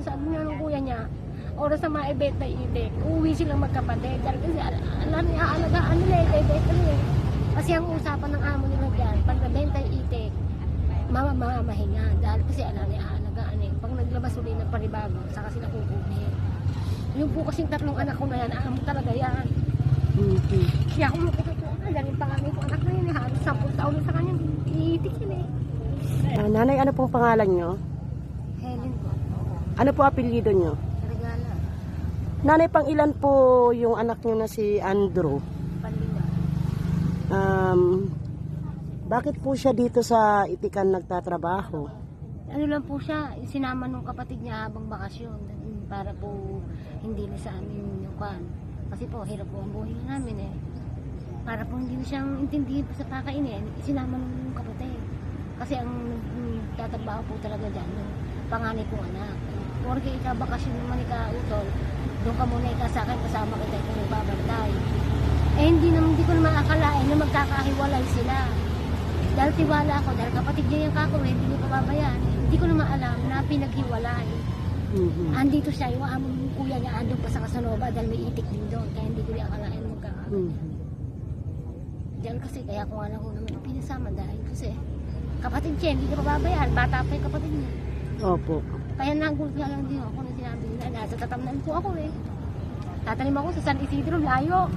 sabi niya ng kuya niya, oras na maibenta itik, uwi silang magkapatid. Dahil kasi al- alam niya, alagaan nila, ibenta nila. eh. Kasi ang usapan ng amo nila dyan, pag nabenta yung itik, mama mamahinga. Dahil kasi alam niya, alagaan eh. Pag naglabas ulit ng panibago, saka sila kukunin. Yung po kasing tatlong anak ko na yan, amo talaga yan. Mhm. Kaya kung makita ko, ah, galing panganay ko anak na yun, eh, halos 10 taon na sa kanya, iitik yun eh. Ah, nanay, ano pong pangalan nyo? Ano po apelyido nyo? regala, Nanay, pang ilan po yung anak nyo na si Andrew? panlima. Um, bakit po siya dito sa itikan nagtatrabaho? Ano lang po siya, sinama nung kapatid niya habang bakasyon para po hindi na sa amin yung kan. Kasi po, hirap po ang buhay namin eh. Para po hindi na siyang intindihin po sa pakainin, sinama nung kapatid. Kasi ang mm, tatrabaho po talaga dyan, panganay kong anak. Porque ikaw bakasyon naman ikaw utol, doon ka muna ikaw sa akin, kasama kita kung nagbabantay. Eh hindi naman, hindi ko naman akalain na magkakahiwalay sila. Dahil tiwala ako, dahil kapatid niya yung kako, hindi niya pababayaan. Hindi ko naman alam na pinaghiwalay. Mhm. Andito siya, yung among kuya niya andun pa sa Casanova dahil may itik din doon. Kaya hindi ko rin akalain magkakaroon. Mhm. Diyan kasi, kaya ko alam ko naman pinasama dahil kasi kapatid siya, hindi niya pababayaan. Bata pa yung kapatid niya. Opo. Kaya nagulat nga lang din ako na sinabi nila, nasa tatamnan po ako eh. Tatanim ako sa San Isidro, layo.